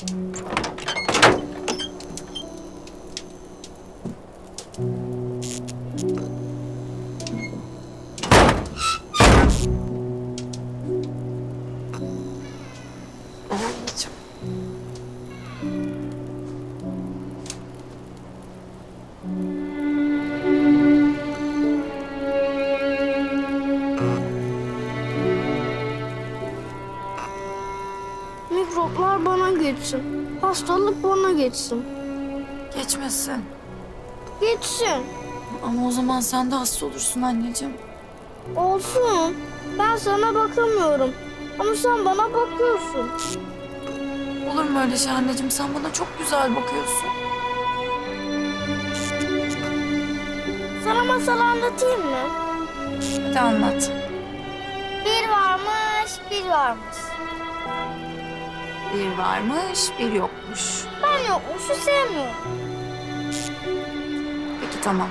Anneciğim. Mikroplar bana geçsin. Hastalık bana geçsin. Geçmesin. Geçsin. Ama o zaman sen de hasta olursun anneciğim. Olsun. Ben sana bakamıyorum. Ama sen bana bakıyorsun. Olur mu öyle şey anneciğim? Sen bana çok güzel bakıyorsun. Sana masal anlatayım mı? Hadi anlat. Bir varmış, bir varmış. Bir varmış, bir yokmuş. Ben yokmuşu sevmiyorum. Peki tamam.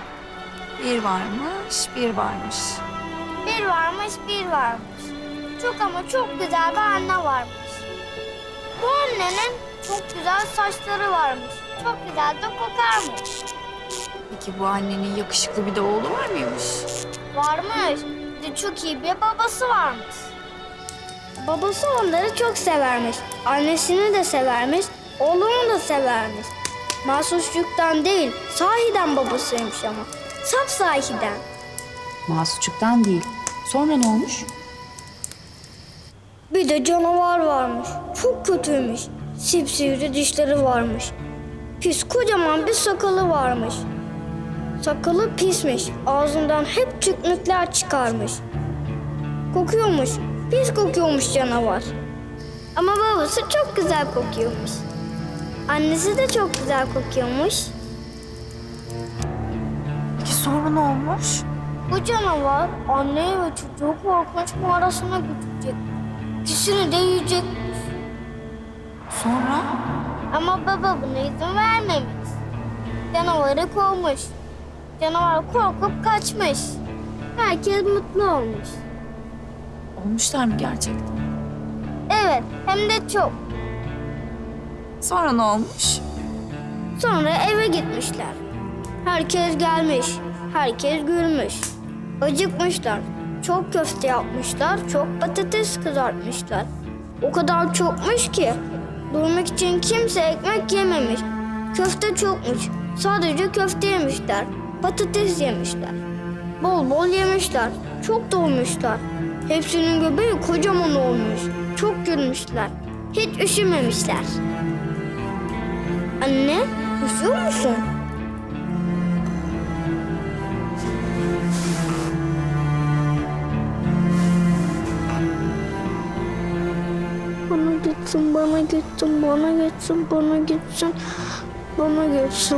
Bir varmış, bir varmış. Bir varmış, bir varmış. Çok ama çok güzel bir anne varmış. Bu annenin çok güzel saçları varmış. Çok güzel de kokarmış. Peki bu annenin yakışıklı bir de oğlu var mıymış? Varmış. Bir de çok iyi bir babası varmış. Babası onları çok severmiş. Annesini de severmiş. Oğlunu da severmiş. Mahsusçuktan değil, sahiden babasıymış ama. Saf sahiden. Masçuktan değil. Sonra ne olmuş? Bir de canavar varmış. Çok kötüymüş. Sipsivri dişleri varmış. Pis kocaman bir sakalı varmış. Sakalı pismiş. Ağzından hep tükmükler çıkarmış. Kokuyormuş. Pis kokuyormuş canavar. Ama babası çok güzel kokuyormuş. Annesi de çok güzel kokuyormuş. Peki sonra ne olmuş? Bu canavar anneyi ve çocuğu korkunç mağarasına götürecek. İkisini de yiyecek. Sonra? Ama baba buna izin vermemiş. Canavarı kovmuş. Canavar korkup kaçmış. Herkes mutlu olmuş. Olmuşlar mı gerçekten? Evet, hem de çok. Sonra ne olmuş? Sonra eve gitmişler. Herkes gelmiş. Herkes gülmüş. Acıkmışlar. Çok köfte yapmışlar. Çok patates kızartmışlar. O kadar çokmuş ki durmak için kimse ekmek yememiş. Köfte çokmuş. Sadece köfte yemişler. Patates yemişler. Bol bol yemişler. Çok doymuşlar. Hepsinin göbeği kocaman olmuş. Çok gülmüşler. Hiç üşümemişler. Anne, üşüyor musun? Bana gitsin, bana gitsin, bana gitsin, bana gitsin, bana gitsin.